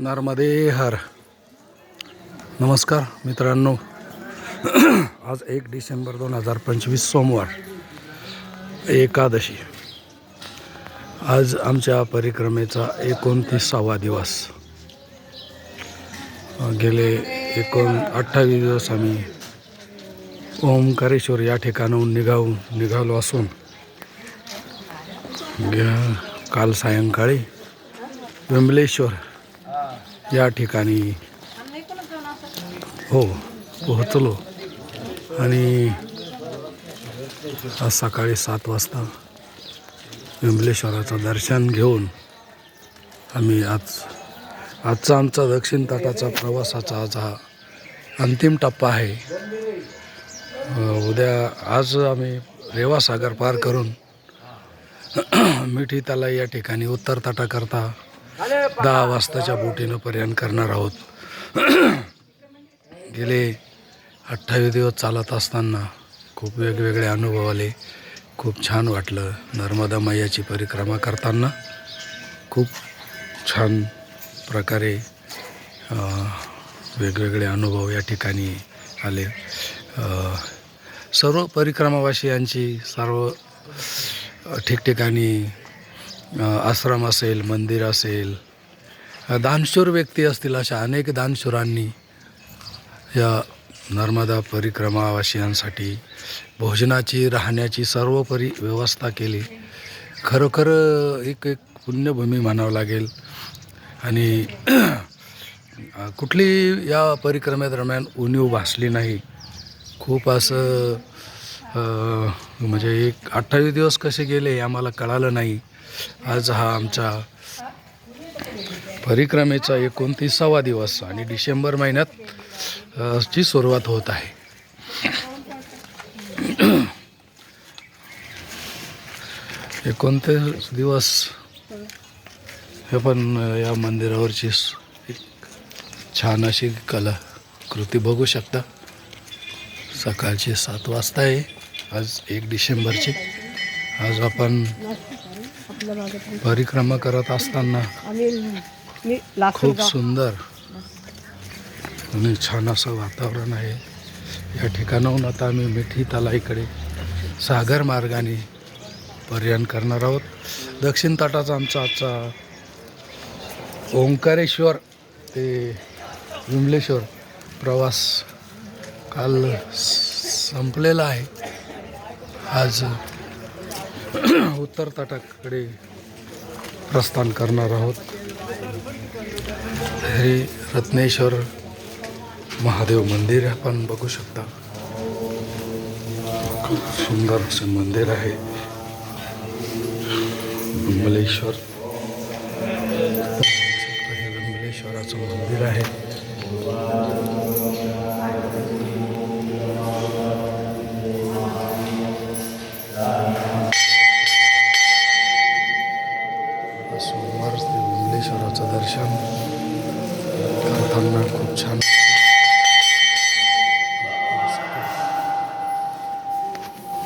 नर्मदे हर। नमस्कार मित्रांनो। आज एक डिसेंबर दोन हजार पंचवीस सोमवार एकादशी। आज आमच्या परिक्रमेचा एकोणतीसावा दिवस। गेले एकोण अठ्ठावीस दिवस आम्ही ओंकारेश्वर या ठिकाणाहून निघावून निघालो असून काल सायंकाळी विमलेश्वर या ठिकाणी हो पोहोचलो. आणि आज सकाळी सात वाजता विमलेश्वराचं दर्शन घेऊन आम्ही आज आजचा आमचा दक्षिण तटाचा प्रवासाचा आज हा अंतिम टप्पा आहे. उद्या आज आम्ही रेवासागर पार करून मिठी तलाई या ठिकाणी उत्तर तटाकरता दहा वाजताच्या बोटीनं पर्यंत करणार आहोत. गेले अठ्ठावीस दिवस चालत असताना खूप वेगवेगळे अनुभव आले. खूप छान वाटलं. नर्मदा मैयाची परिक्रमा करताना खूप छान प्रकारे वेगवेगळे अनुभव या ठिकाणी आले. सर्व सर्व परिक्रमावासियांची सर्व ठिकठिकाणी आश्रम असेल मंदिर असेल दानशूर व्यक्ती असतील अशा अनेक दानशूरांनी या नर्मदा परिक्रमावासियांसाठी भोजनाची राहण्याची सर्वोपरी व्यवस्था केली. खरोखर एक एक पुण्यभूमी म्हणावं लागेल. आणि कुठली या परिक्रमेदरम्यान उणीव भासली नाही. खूप असं म्हणजे एक अठ्ठावीस दिवस कसे गेले आम्हाला कळालं नाही. आज हा आमचा परिक्रमेचा एकोणतीसावा दिवस आणि डिसेंबर महिन्यात ची सुरुवात होत आहे. एकोणतीस दिवस हे पण या मंदिरावरची एक छान अशी कला कृती बघू शकता. सकाळचे सात वाजता आहे आज एक डिसेंबरची. आज आपण परिक्रमा करत असताना खूप सुंदर आणि छान असं वातावरण आहे. या ठिकाणाहून आता आम्ही मिठी तलाईकडे सागर मार्गाने पर्यटन करणार आहोत. दक्षिण तटाचा आमचा आजचा ओंकारेश्वर ते विमलेश्वर प्रवास काल संपलेला आहे. आज उत्तर तटाकडे प्रस्थान करणार आहोत. हे रत्नेश्वर महादेव मंदिर आपण बघू शकता. खूप सुंदर असं मंदिर आहे. विमलेश्वर हे विमलेश्वराचं मंदिर आहे.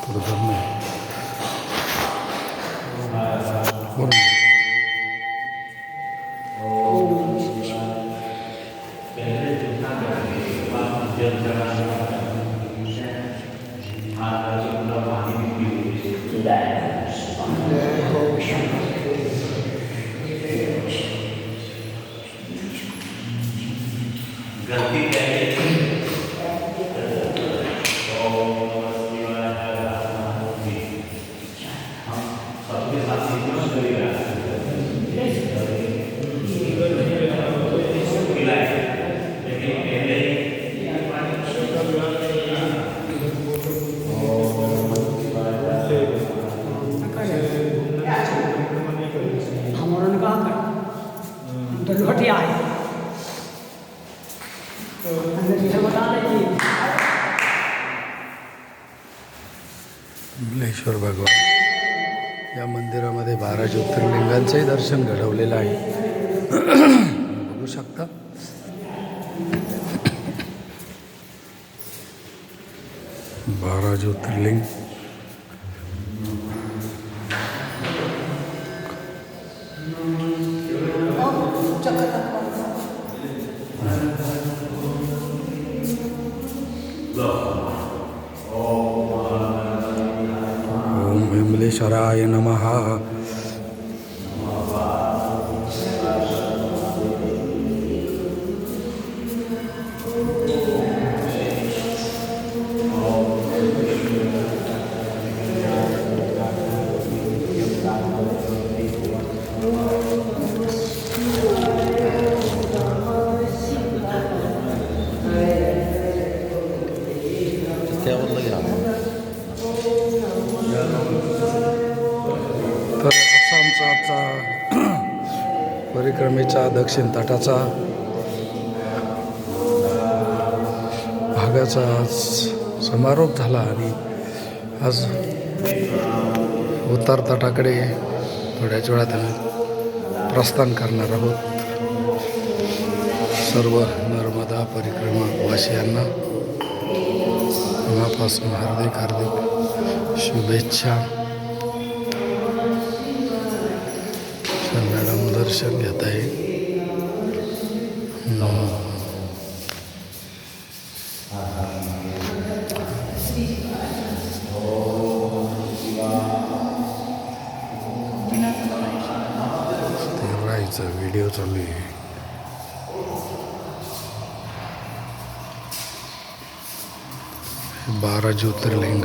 por darme forma. Benedetto Padre, Padre, Vimaleshwar भगवान या मंदिरामध्ये बारा ज्योतिर्लिंगांचंही दर्शन घडवलेलं आहे. बघू शकता. बारा ज्योतिर्लिंग. ओम विमलेश्वराय नमः. तर असा आमचा आजचा परिक्रमेचा दक्षिण तटाचा भागाचा आज समारोप झाला आणि आज उत्तर तटाकडे थोड्याच वेळात आम्ही प्रस्थान करणार आहोत. सर्व नर्मदा परिक्रमा वासियांना मनापासून हार्दिक हार्दिक शुभेच्छा. दर्शन घेत आहे. ते व्हिडिओ चालू आहे. बारा ज्योतिर्लिंग.